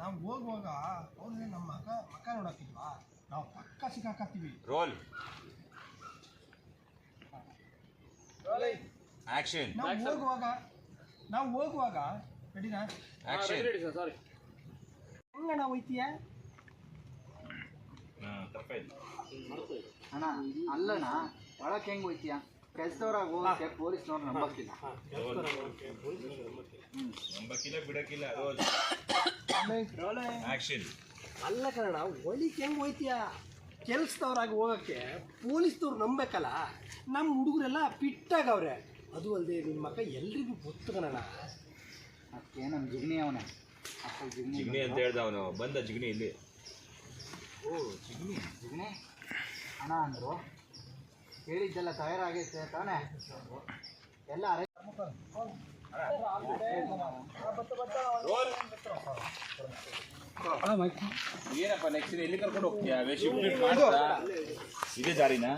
ನಾವು ಹೋಗುವಾಗ ಅವ್ರಿಗೆ ನಮ್ಮ ಮಕ ಮಕ ನೋಡಕ್ಕಿಲ್ವಾ? ನಾವು ಪಕ್ಕ ಸಿಕ್ಕಾಕತ್ತೀವಿ. ರೋಲ್ ಆಕ್ಷನ್ ನಾವು ಹೋಗುವಾಗ ನಾವು ಹೋಗುವಾಗ ರೆಡಿನಾ ಆಕ್ಷನ್ ಹೆಂಗಣ್ಣ ಹೋಯ್ತೀಯ? ಅಣ್ಣ ಅಲ್ಲಣ್ಣ ಒಳಕ್ಕೆ ಹೆಂಗ್ ಹೋಯ್ತೀಯ? ಕೆಲ್ಸದವ್ರಾಗ ಹೋಗಕ್ಕೆ ಪೊಲೀಸ್ನವ್ರು ನಂಬಕ್ಕಿಲ್ಲ. ನಂಬಕ್ಕಿಲ್ಲ. ಬಿಡಕ್ಕಿಲ್ಲ ರೋಲ್. ಆಕ್ಷನ್. ಅಲ್ಲ ಕನ್ನಡ ಒಲಿಕ್ಕೆ ಹೆಂಗ್ ಹೋಯ್ತೀಯಾ? ಕೆಲ್ಸದವ್ರಾಗಿ ಹೋಗಕ್ಕೆ ಪೊಲೀಸ್ದವ್ರು ನಂಬೇಕಲ್ಲ. ನಮ್ಮ ಹುಡುಗರೆಲ್ಲ ಪಿಟ್ಟಾಗವ್ರೆ. ಅದು ಅಲ್ಲದೆ ನಿಮ್ಮ ಮಕ್ಕ ಎಲ್ರಿಗೂ ಗೊತ್ತು ಕನ್ನಡ. ಅದಕ್ಕೆ ನಮ್ಮ ಜಿಗ್ನಿ ಅವನೇ. ಅಪ್ಪ ಜಿಗ್ನಿ ಜಿಗ್ನಿ ಅಂತ ಹೇಳ್ದ ಅವನು. ಬಂದ ಜಿಗ್ನಿ ಇಲ್ಲಿ. ಓ ಜಿಗ್ನಿ ಅಣ್ಣ ಅಂದರು. ಹೇಳಿದ್ದೆಲ್ಲ ತಯಾರಾಗೈತೆ ತಾನೇ ಎಲ್ಲ ಅರೆ ಏನಪ್ಪ ನೆಕ್ಸ್ಟ್ ಎಲ್ಲಿ ಕರ್ಕೊಂಡು ಹೋಗ್ತೀಯಾ? ಶಿಫ್ಟ್ ಮಾಡ್ತಾ? ಇದೇ ದಾರಿನಾ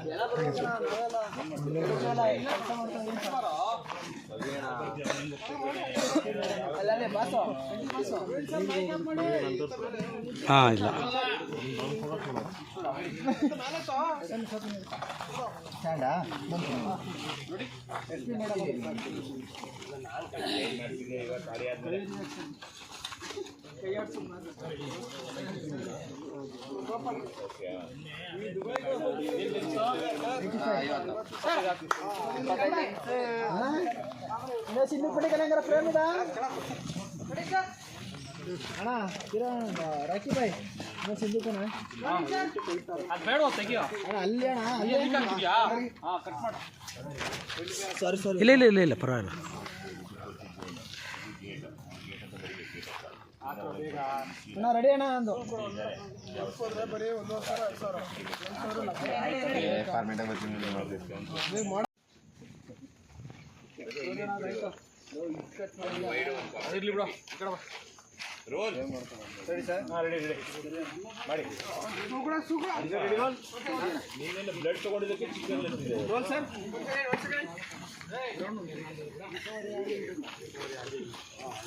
ಹಾ ಇಲ್ಲ. ಸ್ಟ್ಯಾಂಡ ಅಣ್ಣ ರಾಕಿ ಬಾಯ್ ಸಿಂಧು ಕಣ ಅಣ್ಣ ಅಲ್ಲಿ ಅಣ್ಣ ಅಲ್ಲಿ ಸಾರಿ ಸಾರಿ ಇಲ್ಲ ಇಲ್ಲ ಇಲ್ಲ ಇಲ್ಲ ಪರವಾಗಿಲ್ಲ ಅಣ್ಣ ರೆಡಿ ಅಣ್ಣ ಅಂದು ರೋಲ್ ಮಾಡಿ ನೀನೆಲ್ಲ ಬ್ಲಡ್ ತಗೊಂಡಿದ್ದಕ್ಕೆ ಚಿಕನ್ ರೋಲ್ ಸರ್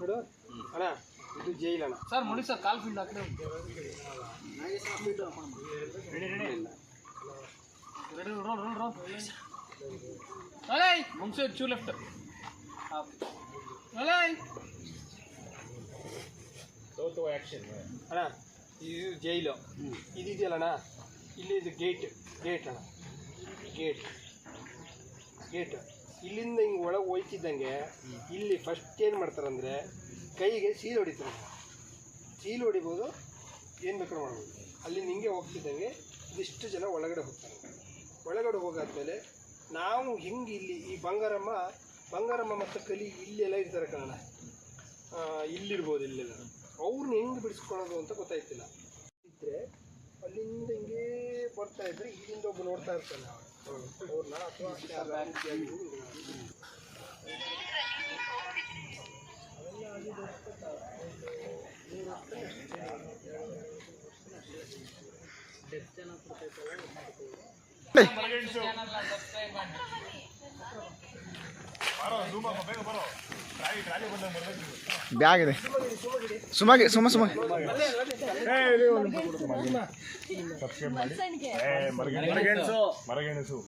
ಬಿಡು. ಅಣ್ಣ ಇದು ಜೈಲ್ ಅಣ್ಣ. ಸರ್ ಮುಡಿ ಸರ್ ಕಾಲ್ ಫೀಲ್ಡ್ ಹಾಕಿ ರೆಡಿ ರೋಲ್ ರೋಲ್ ರೋಲ್ ಅಲೇ ಮುಂಚೆ ಚೂ ಲೆಫ್ಟ್ ಅಲೇ ಆಕ್ಷನ್ ಅಣ್ಣ ಇದು ಜೈಲು ಇದಿದೆಯಲ್ಲಣ್ಣ ಇಲ್ಲಿ ಇದು ಗೇಟ್ ಗೇಟ್ ಅಣ್ಣ. ಗೇಟ್ ಗೇಟ್ ಇಲ್ಲಿಂದ ಹಿಂಗೆ ಒಳಗೆ ಹೋಯ್ತಿದ್ದಂಗೆ, ಇಲ್ಲಿ ಫಸ್ಟ್ ಏನು ಮಾಡ್ತಾರಂದರೆ ಕೈಗೆ ಸೀಲ್ ಹೊಡಿತಾರೆ. ಸೀಲ್ ಹೊಡಿಬೋದು, ಏನು ಬೇಕಾದ್ರೂ ಮಾಡ್ಬೋದು. ಅಲ್ಲಿ ಹಿಂಗೆ ಹೋಗ್ತಿದ್ದಂಗೆ ಇದಿಷ್ಟು ಜನ ಒಳಗಡೆ ಹೋಗ್ತಾರೆ. ಒಳಗಡೆ ಹೋಗಾದ್ಮೇಲೆ ನಾವು ಹಿಂಗೆ ಇಲ್ಲಿ ಈ ಬಂಗಾರಮ್ಮ ಬಂಗಾರಮ್ಮ ಮತ್ತು ಕಲಿ ಇಲ್ಲೆಲ್ಲ ಇರ್ತಾರೆ ಕನ್ನಡ ಇಲ್ಲಿರ್ಬೋದು ಇಲ್ಲೆಲ್ಲ. ಅವ್ರನ್ನ ಹೆಂಗೆ ಬಿಡಿಸ್ಕೊಳ್ಳೋದು ಅಂತ ಗೊತ್ತಾಯ್ತಿಲ್ಲ. ಇದ್ರೆ ಅಲ್ಲಿಂದ ಹಿಂಗೆ ಬರ್ತಾ ಇದ್ರೆ ಇಲ್ಲಿಂದ ಒಬ್ಬ ನೋಡ್ತಾ ಇರ್ತಾನೆ ಅವ್ರನ್ನ ಅಥವಾ ಬ್ಯಾಗ್ ಇದೆ. ಬ್ಯಾಗ್ ಸುಮ್ಮ ಸುಮಗೆ ಸುಮ ಸುಮ ಮರಗೆಣಸು